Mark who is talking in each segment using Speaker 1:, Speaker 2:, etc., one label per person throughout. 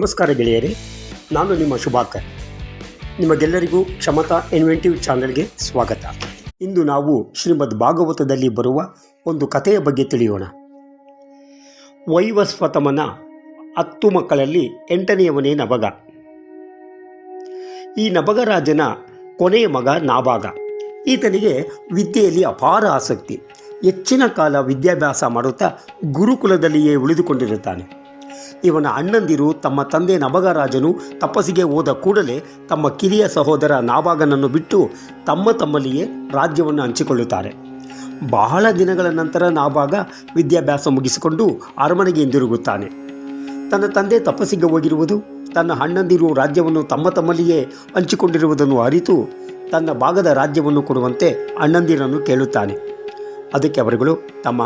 Speaker 1: ನಮಸ್ಕಾರ ಗೆಳೆಯರೇ, ನಾನು ನಿಮ್ಮ ಶುಭಾಕರ್. ನಿಮಗೆಲ್ಲರಿಗೂ ಕ್ಷಮತಾ ಇನ್ವೆಂಟಿವ್ ಚಾನೆಲ್ಗೆ ಸ್ವಾಗತ. ಇಂದು ನಾವು ಶ್ರೀಮದ್ ಭಾಗವತದಲ್ಲಿ ಬರುವ ಒಂದು ಕಥೆಯ ಬಗ್ಗೆ ತಿಳಿಯೋಣ. ವೈವಸ್ವತಮನ ಹತ್ತು ಮಕ್ಕಳಲ್ಲಿ ಎಂಟನೆಯವನೇ ನಭಗ ಈ ನಭಗರಾಜನ ಕೊನೆಯ ಮಗ ನಾಭಾಗ. ಈತನಿಗೆ ವಿದ್ಯೆಯಲ್ಲಿ ಅಪಾರ ಆಸಕ್ತಿ. ಹೆಚ್ಚಿನ ಕಾಲ ವಿದ್ಯಾಭ್ಯಾಸ ಮಾಡುತ್ತಾ ಗುರುಕುಲದಲ್ಲಿಯೇ ಉಳಿದುಕೊಂಡಿರುತ್ತಾನೆ. ಇವನ ಅಣ್ಣಂದಿರು ತಮ್ಮ ತಂದೆ ನಬಗರಾಜನು ತಪಸ್ಸಿಗೆ ಹೋದ ಕೂಡಲೇ ತಮ್ಮ ಕಿರಿಯ ಸಹೋದರ ನಾವಾಗನನ್ನು ಬಿಟ್ಟು ತಮ್ಮ ತಮ್ಮಲ್ಲಿಯೇ ರಾಜ್ಯವನ್ನು ಹಂಚಿಕೊಳ್ಳುತ್ತಾರೆ. ಬಹಳ ದಿನಗಳ ನಂತರ ನಾವಾಗ ವಿದ್ಯಾಭ್ಯಾಸ ಮುಗಿಸಿಕೊಂಡು ಅರಮನೆಗೆ ಹಿಂದಿರುಗುತ್ತಾನೆ. ತನ್ನ ತಂದೆ ತಪಸ್ಸಿಗೆ ಹೋಗಿರುವುದು, ತನ್ನ ಅಣ್ಣಂದಿರು ರಾಜ್ಯವನ್ನು ತಮ್ಮ ತಮ್ಮಲ್ಲಿಯೇ ಹಂಚಿಕೊಂಡಿರುವುದನ್ನು ಅರಿತು ತನ್ನ ಭಾಗದ ರಾಜ್ಯವನ್ನು ಕೊಡುವಂತೆ ಅಣ್ಣಂದಿರನ್ನು ಕೇಳುತ್ತಾನೆ. ಅದಕ್ಕೆ ಅವರುಗಳು, ತಮ್ಮ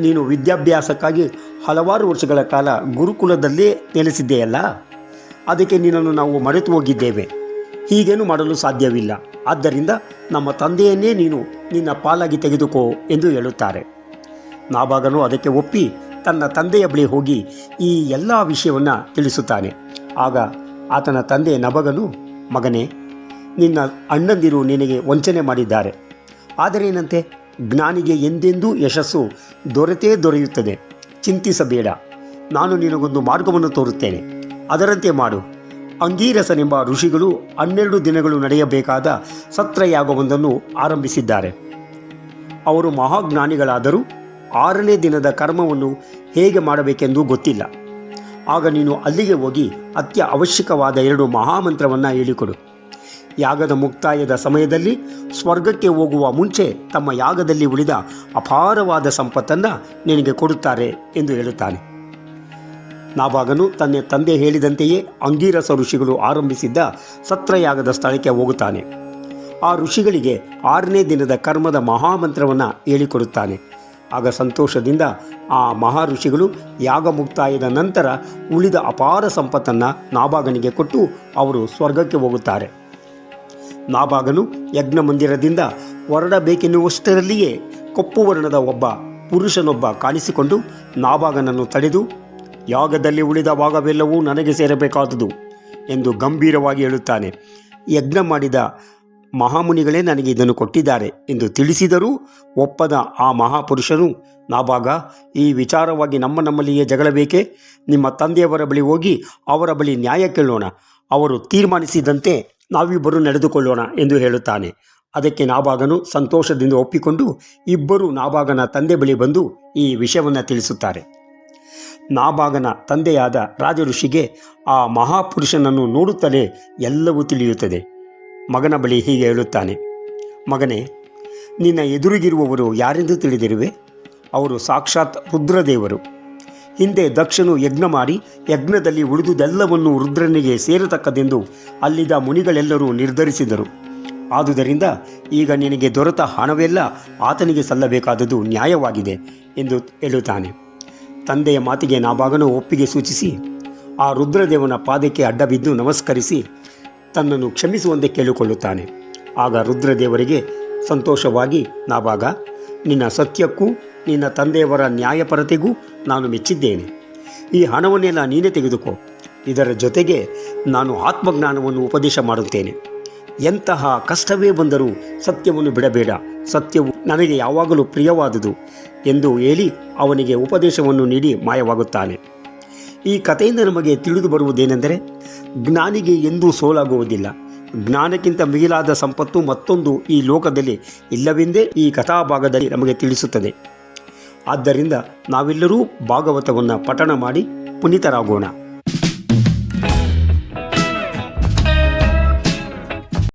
Speaker 1: ನೀನು ವಿದ್ಯಾಭ್ಯಾಸಕ್ಕಾಗಿ ಹಲವಾರು ವರ್ಷಗಳ ಕಾಲ ಗುರುಕುಲದಲ್ಲೇ ನೆಲೆಸಿದ್ದೆಯಲ್ಲ? ಅದಕ್ಕೆ ನಿನ್ನನ್ನು ನಾವು ಮರೆತು ಹೋಗಿದ್ದೇವೆ. ಹೀಗೇನು ಮಾಡಲು ಸಾಧ್ಯವಿಲ್ಲ. ಆದ್ದರಿಂದ ನಮ್ಮ ತಂದೆಯನ್ನೇ ನೀನು ನಿನ್ನ ಪಾಲಾಗಿ ತೆಗೆದುಕೋ ಎಂದು ಹೇಳುತ್ತಾರೆ. ನಾಭಾಗನು ಅದಕ್ಕೆ ಒಪ್ಪಿ ತನ್ನ ತಂದೆಯ ಬಳಿ ಹೋಗಿ ಈ ಎಲ್ಲ ವಿಷಯವನ್ನು ತಿಳಿಸುತ್ತಾನೆ. ಆಗ ಆತನ ತಂದೆ ನಭಗನು, ಮಗನೇ, ನಿನ್ನ ಅಣ್ಣಂದಿರು ನಿನಗೆ ವಂಚನೆ ಮಾಡಿದ್ದಾರೆ. ಆದರೇನಂತೆ ಜ್ಞಾನಿಗೆ ಎಂದೆಂದೂ ಯಶಸ್ಸು ದೊರೆತೇ ದೊರೆಯುತ್ತದೆ. ಚಿಂತಿಸಬೇಡ. ನಾನು ನಿನಗೊಂದು ಮಾರ್ಗವನ್ನು ತೋರುತ್ತೇನೆ. ಅದರಂತೆ ಮಾಡು. ಅಂಗೀರಸನೆಂಬ ಋಷಿಗಳು ಹನ್ನೆರಡು ದಿನಗಳು ನಡೆಯಬೇಕಾದ ಸತ್ರಯಾಗವೊಂದನ್ನು ಆರಂಭಿಸಿದ್ದಾರೆ. ಅವರು ಮಹಾಜ್ಞಾನಿಗಳಾದರೂ ಆರನೇ ದಿನದ ಕರ್ಮವನ್ನು ಹೇಗೆ ಮಾಡಬೇಕೆಂದು ಗೊತ್ತಿಲ್ಲ. ಆಗ ನೀನು ಅಲ್ಲಿಗೆ ಹೋಗಿ ಅತ್ಯ ಅವಶ್ಯಕವಾದ ಎರಡು ಮಹಾಮಂತ್ರವನ್ನು ಹೇಳಿಕೊಡು. ಯಾಗದ ಮುಕ್ತಾಯದ ಸಮಯದಲ್ಲಿ ಸ್ವರ್ಗಕ್ಕೆ ಹೋಗುವ ಮುಂಚೆ ತಮ್ಮ ಯಾಗದಲ್ಲಿ ಉಳಿದ ಅಪಾರವಾದ ಸಂಪತ್ತನ್ನು ನಿನಗೆ ಕೊಡುತ್ತಾರೆ ಎಂದು ಹೇಳುತ್ತಾನೆ. ನಾಭಾಗನು ತನ್ನ ತಂದೆ ಹೇಳಿದಂತೆಯೇ ಅಂಗೀರಸ ಋಷಿಗಳು ಆರಂಭಿಸಿದ್ದ ಸತ್ರಯಾಗದ ಸ್ಥಳಕ್ಕೆ ಹೋಗುತ್ತಾನೆ. ಆ ಋಷಿಗಳಿಗೆ ಆರನೇ ದಿನದ ಕರ್ಮದ ಮಹಾಮಂತ್ರವನ್ನು ಹೇಳಿಕೊಡುತ್ತಾನೆ. ಆಗ ಸಂತೋಷದಿಂದ ಆ ಮಹಾ ಋಷಿಗಳು ಯಾಗ ಮುಕ್ತಾಯದ ನಂತರ ಉಳಿದ ಅಪಾರ ಸಂಪತ್ತನ್ನು ನಾಭಾಗನಿಗೆ ಕೊಟ್ಟು ಅವರು ಸ್ವರ್ಗಕ್ಕೆ ಹೋಗುತ್ತಾರೆ. ನಾಭಾಗನು ಯಜ್ಞ ಮಂದಿರದಿಂದ ಹೊರಡಬೇಕೆನ್ನುವಷ್ಟರಲ್ಲಿಯೇ ಕಪ್ಪು ವರ್ಣದ ಒಬ್ಬ ಪುರುಷನೊಬ್ಬ ಕಾಣಿಸಿಕೊಂಡು ನಾಭಾಗನನ್ನು ತಡೆದು, ಯಾಗದಲ್ಲಿ ಉಳಿದ ಭಾಗವೆಲ್ಲವೂ ನನಗೆ ಸೇರಬೇಕಾದುದು ಎಂದು ಗಂಭೀರವಾಗಿ ಹೇಳುತ್ತಾನೆ. ಯಜ್ಞ ಮಾಡಿದ ಮಹಾಮುನಿಗಳೇ ನನಗೆ ಇದನ್ನು ಕೊಟ್ಟಿದ್ದಾರೆ ಎಂದು ತಿಳಿಸಿದರೂ ಒಪ್ಪದ ಆ ಮಹಾಪುರುಷನು ನಾಭಾಗ ಈ ವಿಚಾರವಾಗಿ ನಮ್ಮ ನಮ್ಮಲ್ಲಿಯೇ ಜಗಳ ಬೇಕೇ ನಿಮ್ಮ ತಂದೆಯವರ ಬಳಿ ಹೋಗಿ ಅವರ ಬಳಿ ನ್ಯಾಯ ಕೇಳೋಣ. ಅವರು ತೀರ್ಮಾನಿಸಿದಂತೆ ನಾವಿಬ್ಬರು ನಡೆದುಕೊಳ್ಳೋಣ ಎಂದು ಹೇಳುತ್ತಾನೆ. ಅದಕ್ಕೆ ನಾಭಾಗನು ಸಂತೋಷದಿಂದ ಒಪ್ಪಿಕೊಂಡು ಇಬ್ಬರು ನಾಭಾಗನ ತಂದೆ ಬಳಿ ಬಂದು ಈ ವಿಷಯವನ್ನು ತಿಳಿಸುತ್ತಾರೆ. ನಾಭಾಗನ ತಂದೆಯಾದ ರಾಜಋಷಿಗೆ ಆ ಮಹಾಪುರುಷನನ್ನು ನೋಡುತ್ತಲೇ ಎಲ್ಲವೂ ತಿಳಿಯುತ್ತದೆ. ಮಗನ ಬಳಿ ಹೀಗೆ ಹೇಳುತ್ತಾನೆ. ಮಗನೇ, ನಿನ್ನ ಎದುರಿಗಿರುವವರು ಯಾರೆಂದು ತಿಳಿದಿರುವೆ? ಅವರು ಸಾಕ್ಷಾತ್ ರುದ್ರದೇವರು. ಹಿಂದೆ ದಕ್ಷನು ಯಜ್ಞ ಮಾಡಿ ಯಜ್ಞದಲ್ಲಿ ಉಳಿದುದೆಲ್ಲವನ್ನು ರುದ್ರನಿಗೆ ಸೇರತಕ್ಕದೆಂದು ಅಲ್ಲಿದ್ದ ಮುನಿಗಳೆಲ್ಲರೂ ನಿರ್ಧರಿಸಿದರು. ಆದುದರಿಂದ ಈಗ ನಿನಗೆ ದೊರೆತ ಹಣವೆಲ್ಲ ಆತನಿಗೆ ಸಲ್ಲಬೇಕಾದದ್ದು ನ್ಯಾಯವಾಗಿದೆ ಎಂದು ಹೇಳುತ್ತಾನೆ. ತಂದೆಯ ಮಾತಿಗೆ ನಾಭಾಗನು ಒಪ್ಪಿಗೆ ಸೂಚಿಸಿ, ಆ ರುದ್ರದೇವನ ಪಾದಕ್ಕೆ ಅಡ್ಡಬಿದ್ದು ನಮಸ್ಕರಿಸಿ ತನ್ನನ್ನು ಕ್ಷಮಿಸುವಂತೆ ಕೇಳಿಕೊಳ್ಳುತ್ತಾನೆ. ಆಗ ರುದ್ರದೇವರಿಗೆ ಸಂತೋಷವಾಗಿ, ನಾಭಾಗ, ನಿನ್ನ ಸತ್ಯಕ್ಕೂ ನಿನ್ನ ತಂದೆಯವರ ನ್ಯಾಯಪರತೆಗೂ ನಾನು ಮೆಚ್ಚಿದ್ದೇನೆ. ಈ ಹಣವನ್ನೆಲ್ಲ ನೀನೇ ತೆಗೆದುಕೋ. ಇದರ ಜೊತೆಗೆ ನಾನು ಆತ್ಮಜ್ಞಾನವನ್ನು ಉಪದೇಶ ಮಾಡುತ್ತೇನೆ. ಎಂತಹ ಕಷ್ಟವೇ ಬಂದರೂ ಸತ್ಯವನ್ನು ಬಿಡಬೇಡ. ಸತ್ಯವು ನನಗೆ ಯಾವಾಗಲೂ ಪ್ರಿಯವಾದುದು ಎಂದು ಹೇಳಿ ಅವನಿಗೆ ಉಪದೇಶವನ್ನು ನೀಡಿ ಮಾಯವಾಗುತ್ತಾನೆ. ಈ ಕಥೆಯಿಂದ ನಮಗೆ ತಿಳಿದು ಬರುವುದೇನೆಂದರೆ, ಜ್ಞಾನಿಗೆ ಎಂದೂ ಸೋಲಾಗುವುದಿಲ್ಲ. ಜ್ಞಾನಕ್ಕಿಂತ ಮಿಗಿಲಾದ ಸಂಪತ್ತು ಮತ್ತೊಂದು ಈ ಲೋಕದಲ್ಲಿ ಇಲ್ಲವೆಂದೇ ಈ ಕಥಾಭಾಗದಲ್ಲಿ ನಮಗೆ ತಿಳಿಸುತ್ತದೆ. ಆದ್ದರಿಂದ ನಾವೆಲ್ಲರೂ ಭಾಗವತವನ್ನು ಪಠಣ ಮಾಡಿ ಪುನೀತರಾಗೋಣ.